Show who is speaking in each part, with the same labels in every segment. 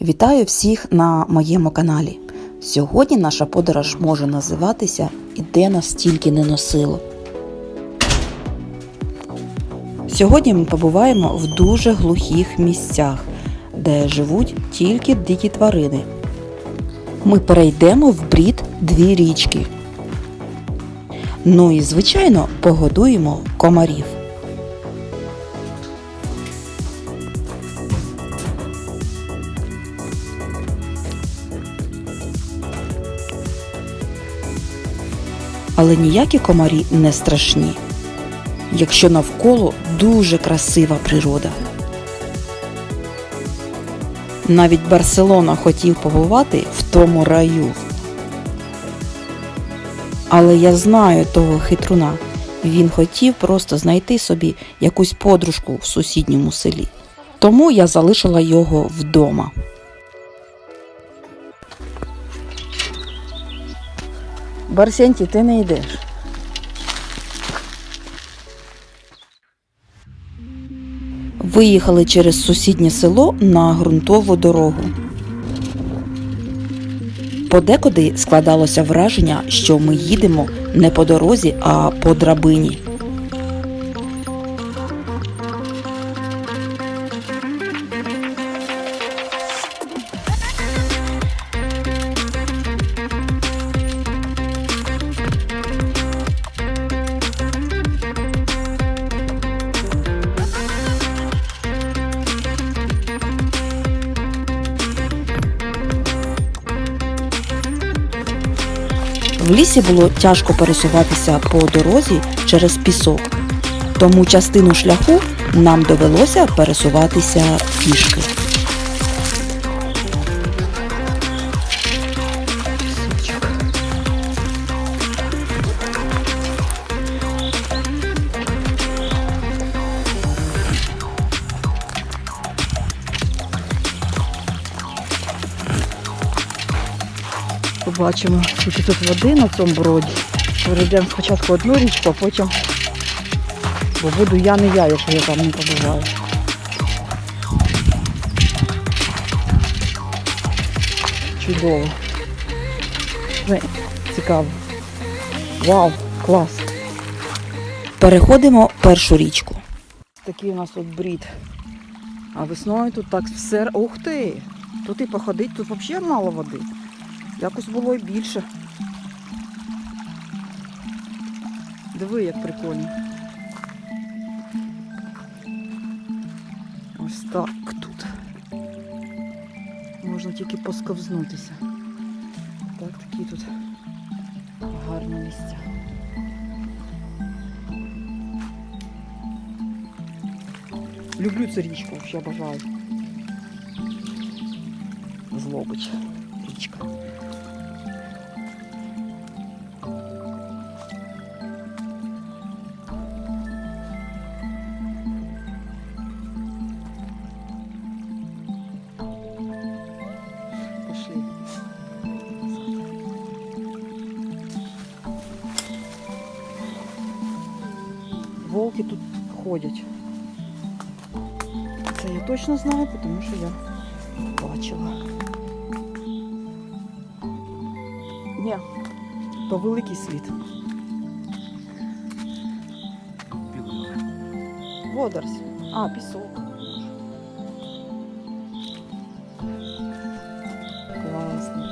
Speaker 1: Вітаю всіх на моєму каналі. Сьогодні наша подорож може називатися І де нас тільки не носило. Сьогодні ми побуваємо в дуже глухих місцях, де живуть тільки дикі тварини. Ми перейдемо в брід дві річки. Ну і, звичайно, погодуємо комарів. Але ніякі комарі не страшні, якщо навколо дуже красива природа. Навіть Барселона хотів побувати в тому раю. Але я знаю того хитруна. Він хотів просто знайти собі якусь подружку в сусідньому селі. Тому я залишила його вдома. Барсенті, ти не йдеш. Виїхали через сусіднє село на ґрунтову дорогу. Подекуди складалося враження, що ми їдемо не по дорозі, а по драбині. Лісі було тяжко пересуватися по дорозі через пісок, тому частину шляху нам довелося пересуватися пішки. Побачимо, скільки тут води на цьому броді. Перейдемо спочатку одну річку, а потім. Бо буду я не я, якщо я там не побуваю. Чудово. Цікаво. Вау, клас. Переходимо першу річку. Такий у нас тут брід. А весною тут так все. Ух ти! Тут і походить, тут взагалі мало води. Якось було і більше. Диви, як прикольно. Ось так тут. Можна тільки посковзнутися. Так, такі тут гарні місця. Люблю цю річку, ще бажаю. Злобич річка. Ходять. Це я точно знаю, тому що я бачила. Ні, то великий світ. Водорось. А, пісок. Класно.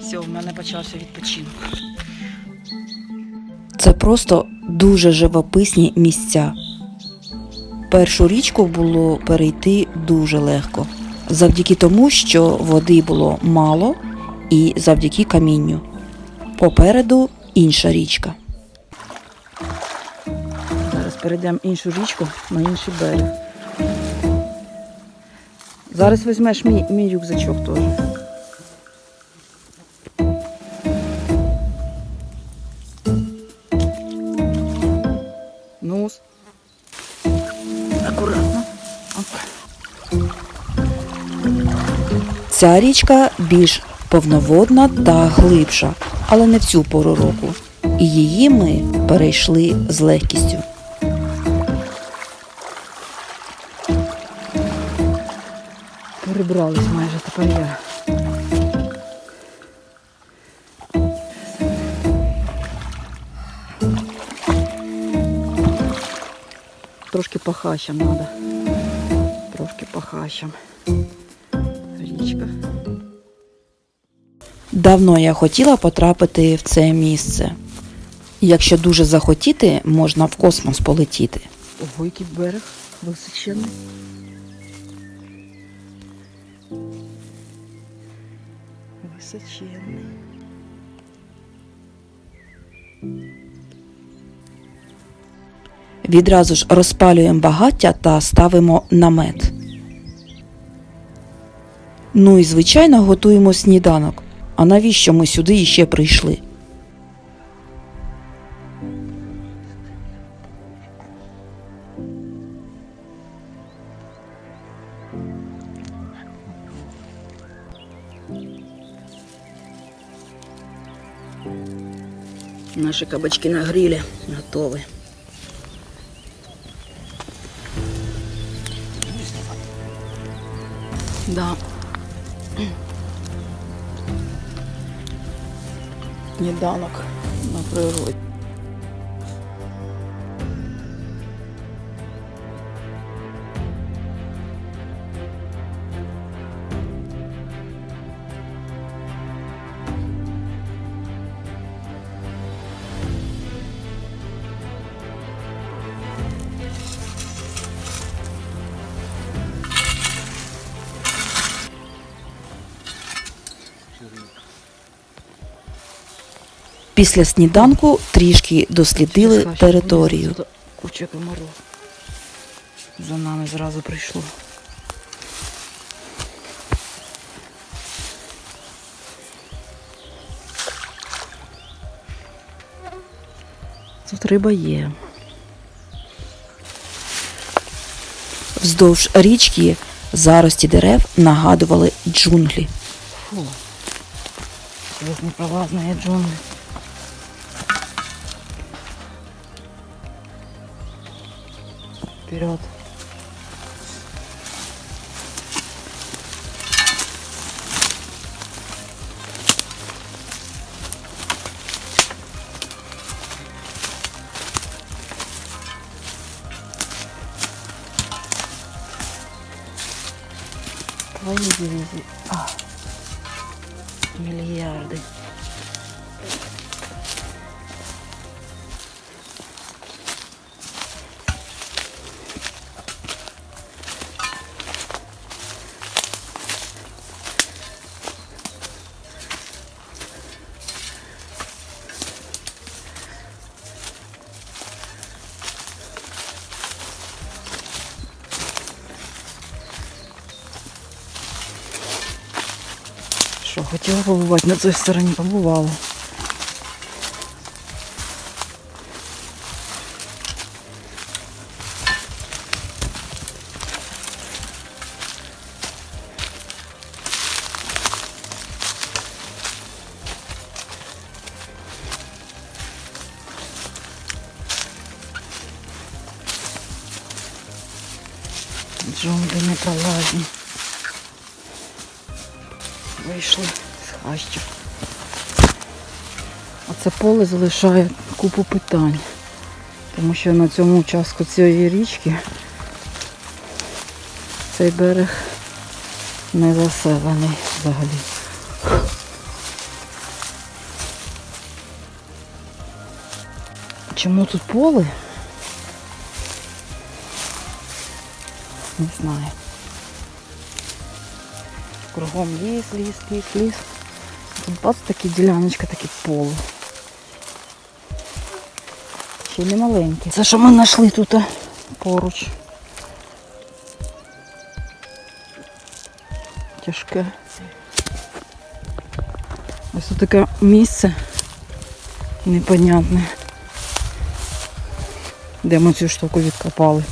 Speaker 1: Все, в мене почався відпочинок. Це просто дуже живописні місця. Першу річку було перейти дуже легко, завдяки тому, що води було мало і завдяки камінню. Попереду інша річка. Зараз перейдемо іншу річку на інший берег. Зараз візьмеш мій, мій рюкзачок теж. Ця річка більш повноводна та глибша, але не в цю пору року. І її ми перейшли з легкістю.
Speaker 2: Перебрались майже тепер я. Трошки пахащам треба. Трошки пахащам. Річка.
Speaker 1: Давно я хотіла потрапити в це місце. Якщо дуже захотіти, можна в космос полетіти.
Speaker 2: Ого, який берег височений. Височений.
Speaker 1: Відразу ж розпалюємо багаття та ставимо намет. Ну і звичайно готуємо сніданок. А навіщо ми сюди іще прийшли?
Speaker 2: Наші кабачки на грилі готові. Да. Сніданок на природі.
Speaker 1: Після сніданку трішки дослідили територію.
Speaker 2: Куча комаров. За нами зразу прийшло. Тут риба є.
Speaker 1: Вздовж річки зарості дерев нагадували джунглі.
Speaker 2: Фу. Здесь непролазные джунгли. Вперед. Твои дивизии. А. Що, хотіла побувати на цій стороні, побувала. А залишає купу питань. Тому що на цьому участку цієї річки цей берег не заселений взагалі. Чому тут поле? Не знаю. Кругом ліс, ліс, ліс, ліс. Тут бац, такі діляночка, таке поле. Ще не маленьке. Це що ми знайшли тут поруч. Тяжке. Ось тут таке місце непонятне. Де ми цю штуку відкопали.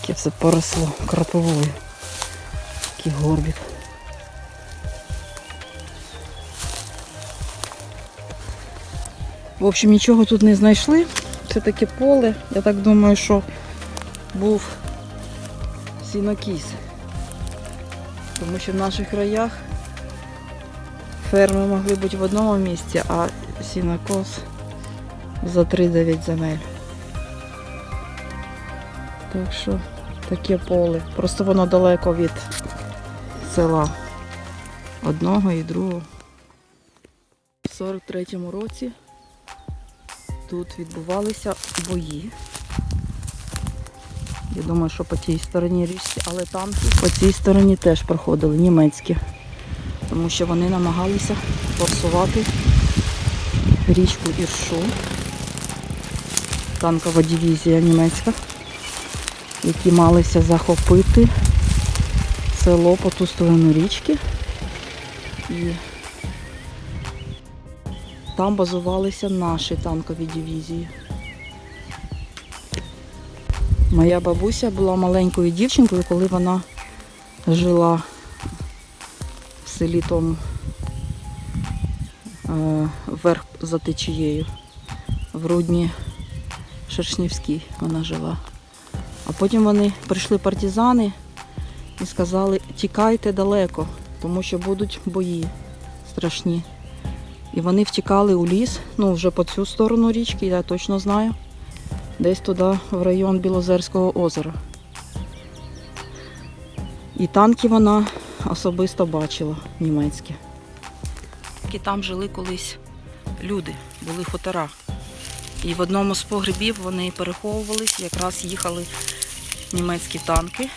Speaker 2: Яке все поросло кропивою. Такий горбик. В общем, нічого тут не знайшли. Це таке поле. Я так думаю, що був сінокіс. Тому що в наших краях ферми могли бути в одному місці, а сінокос за 3-9 земель. Так що таке поле. Просто воно далеко від села одного і другого. В 43-му році тут відбувалися бої. Я думаю, що по тій стороні річці, але танки по цій стороні теж проходили німецькі. Тому що вони намагалися форсувати річку Іршу. Танкова дивізія німецька, які малися захопити село по ту сторону річки. І там базувалися наші танкові дивізії. Моя бабуся була маленькою дівчинкою, коли вона жила в селі тому е, вверх за течією. В Рудні Шершнівській вона жила. А потім вони прийшли партизани і сказали, тікайте далеко, тому що будуть бої страшні. І вони втікали у ліс, ну вже по цю сторону річки, я точно знаю. Десь туди, в район Білозерського озера. І танки вона особисто бачила німецькі. І там жили колись люди, були хутора. І в одному з погребів вони переховувались, якраз їхали німецькі танки.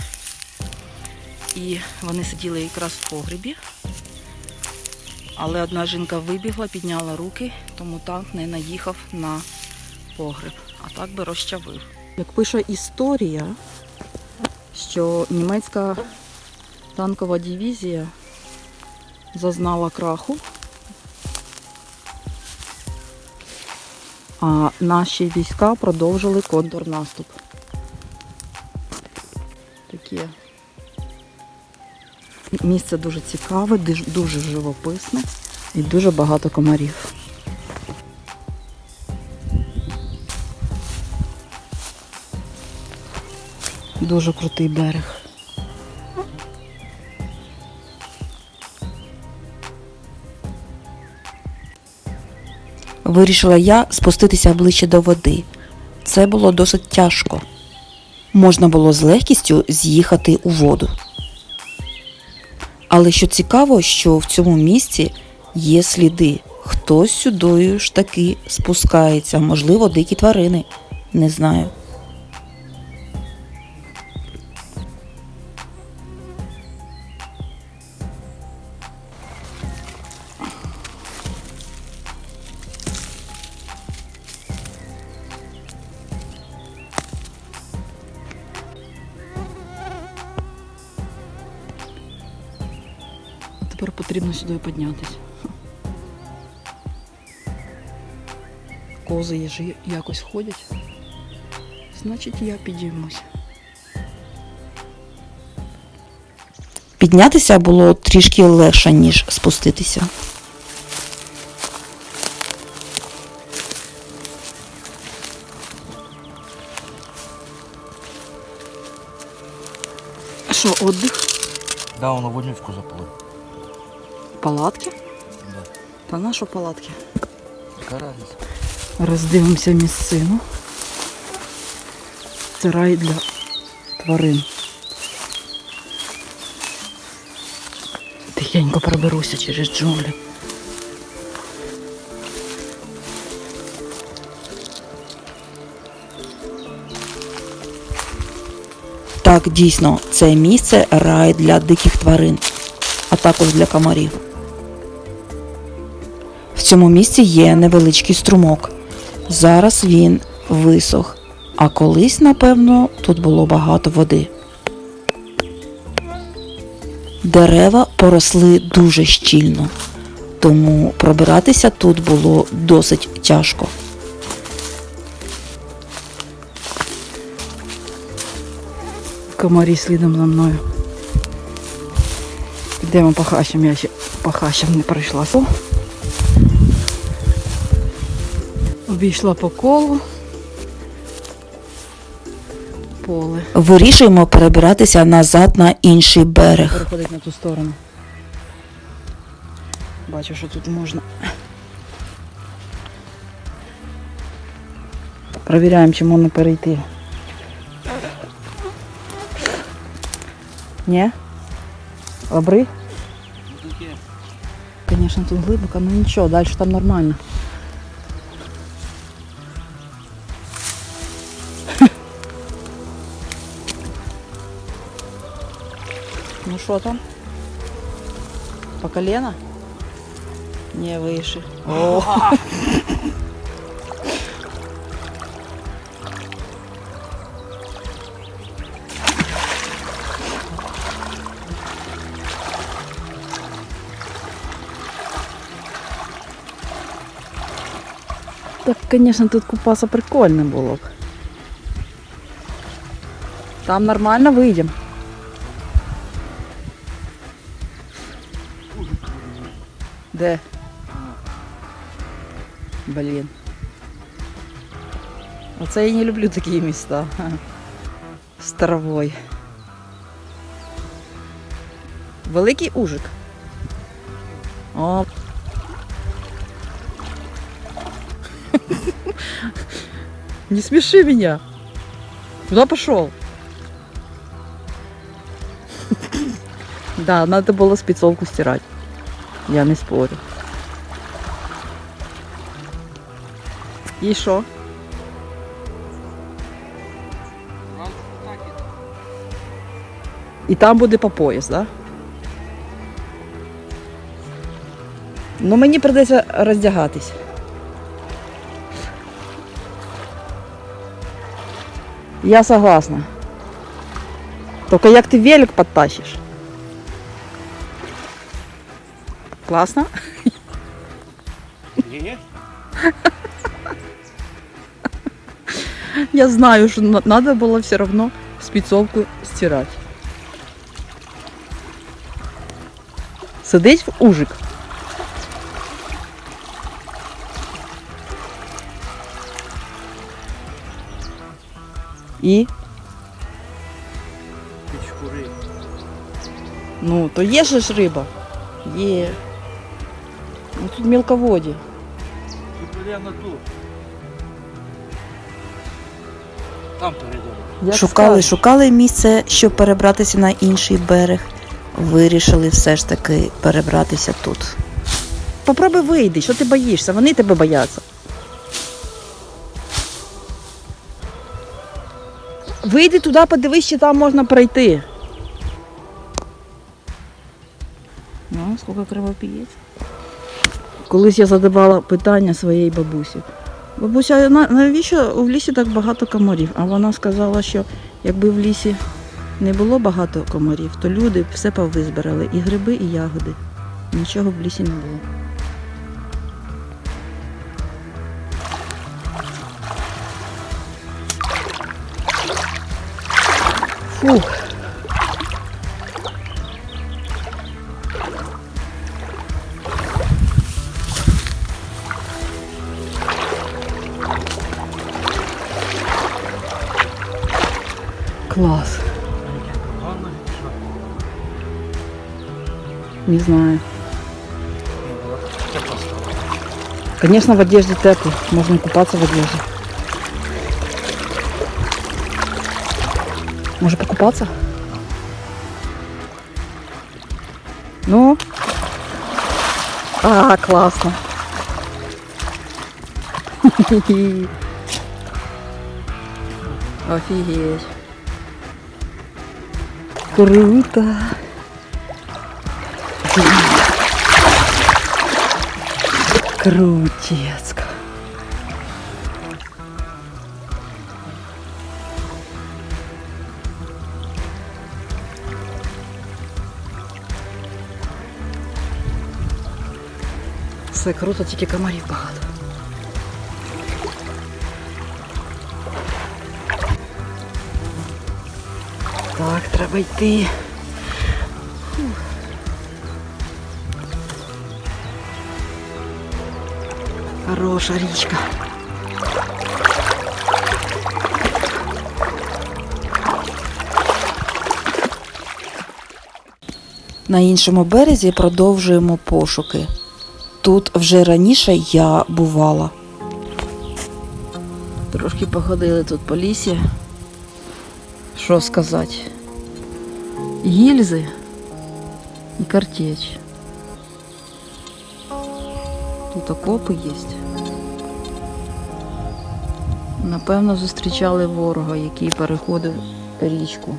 Speaker 2: І вони сиділи якраз в погребі. Але одна жінка вибігла, підняла руки, тому танк не наїхав на погреб, а так би розчавив. Як пише історія, що німецька танкова дивізія зазнала краху, а наші війська продовжили контрнаступ. Місце дуже цікаве, дуже живописне і дуже багато комарів. Дуже крутий берег.
Speaker 1: Вирішила я спуститися ближче до води. Це було досить тяжко. Можна було з легкістю з'їхати у воду. Але що цікаво, що в цьому місці є сліди. Хтось сюдою ж таки спускається, можливо, дикі тварини. Не знаю.
Speaker 2: Сюди піднятися. Кози їжі якось ходять. Значить, я підіймусь.
Speaker 1: Піднятися було трішки легше, ніж спуститися.
Speaker 2: Що, отдих?
Speaker 3: Да, он водичку заплыл.
Speaker 2: Палатки?
Speaker 3: Да.
Speaker 2: Та на що палатки? Роздивимося місцину. Це рай для тварин. Тихенько проберуся через джунглі.
Speaker 1: Так, дійсно, це місце рай для диких тварин, а також для комарів. Цьому місці є невеличкий струмок. Зараз він висох, а колись, напевно, тут було багато води. Дерева поросли дуже щільно, тому пробиратися тут було досить тяжко.
Speaker 2: Комарі слідом за мною. Йдемо по хащам, я ще по хащам не пройшла. Обійшла по колу. поле.
Speaker 1: Вирішуємо перебиратися назад на інший берег.
Speaker 2: Переходить на ту сторону. Бачу, що тут можна. Провіряємо, чи можна перейти. Ні? Лабри? Звісно, тут глибоко, але нічого, далі там нормально. Ну що там? По колено? Не выше. О. Так, конечно, тут купаться прикольно было. б. Там нормально выйдем. Де? Блін. Оце я не люблю такі міста. З травою. Великий ужик. Не смеши меня. Куда пошел? Да, надо было спецовку стирать. Я не спорю. І що? І там буде по пояс, так? Да? Ну мені придеться роздягатись. Я согласна. Только як ти велик подтащиш? Класно?
Speaker 3: Ні-ні.
Speaker 2: Я знаю, что на- надо было все равно спецовку стирать. Сидить в ужик. І?
Speaker 3: Пічкури.
Speaker 2: Ну, то є же ж риба. Є. Ну, тут мелководді.
Speaker 3: Тут прямо тут. Там перейдемо.
Speaker 1: Шукали, шукали місце, щоб перебратися на інший берег. Вирішили все ж таки перебратися тут.
Speaker 2: Попробуй вийди, що ти боїшся? Вони тебе бояться. Вийди туди, подивись, чи там можна пройти. Ну, скільки кровопієць. Колись я задавала питання своїй бабусі. Бабуся, навіщо в лісі так багато комарів? А вона сказала, що якби в лісі не було багато комарів, то люди все повизбирали, і гриби, і ягоди. Нічого в лісі не було. Фух.
Speaker 3: Що?
Speaker 2: Не знаю. Конечно, в одежде тепло. Можно купаться в одежде. Может покупаться? Ну? А, классно. Офигеть. Круто. Крутецко. все круто, тільки комарів багато. Так, треба йти. Хороша річка.
Speaker 1: На іншому березі продовжуємо пошуки. Тут вже раніше я бувала.
Speaker 2: Трошки походили тут по лісі. Що сказати? Гільзи і картеч. Тут окопи є. Напевно, зустрічали ворога, який переходив річку,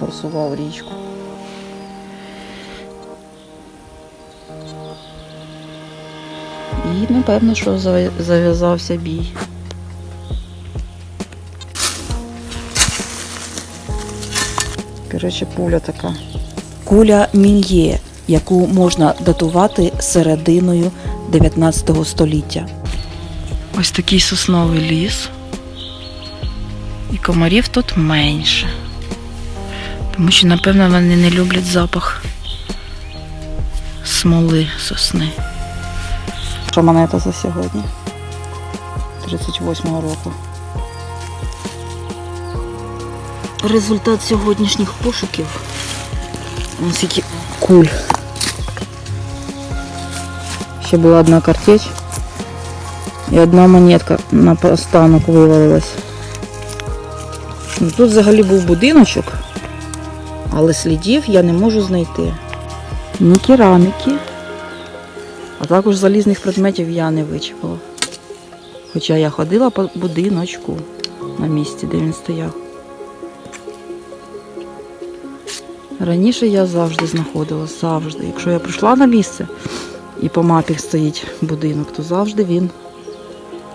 Speaker 2: форсував річку. І напевно, що зав'язався бій. Коротше, пуля така.
Speaker 1: Куля Мільє, яку можна датувати серединою 19 століття.
Speaker 2: Ось такий сосновий ліс. І комарів тут менше. Тому що, напевно, вони не люблять запах смоли сосни. Що монета за сьогодні? 38-го року. Результат сьогоднішніх пошуків. Ось скільки куль. Ще була одна картеч. І одна монетка на останок вивалилась. Ну, Тут взагалі був будиночок, але слідів я не можу знайти. Ні кераміки, а також залізних предметів я не вичепила. Хоча я ходила по будиночку на місці, де він стояв. Раніше я завжди знаходила, завжди. Якщо я прийшла на місце і по мапі стоїть будинок, то завжди він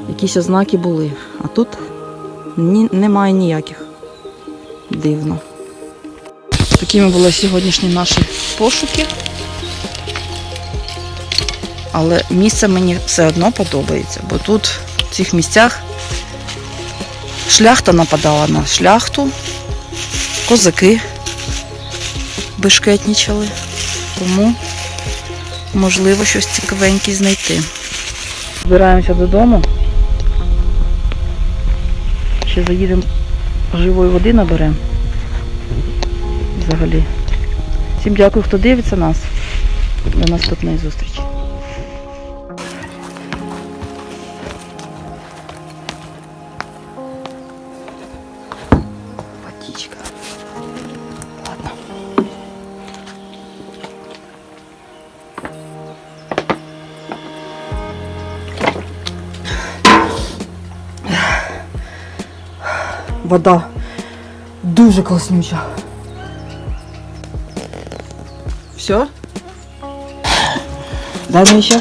Speaker 2: якісь ознаки були. А тут ні, немає ніяких. Дивно. Такими були сьогоднішні наші пошуки. Але місце мені все одно подобається, бо тут, в цих місцях, шляхта нападала на шляхту, козаки бешкетнічали. Тому можливо щось цікавеньке знайти. Збираємося додому. Ще заїдемо живої води наберемо. Взагалі. Всім дякую, хто дивиться нас. До наступної зустрічі. Вода дуже класнюча. Все? Дай мне еще.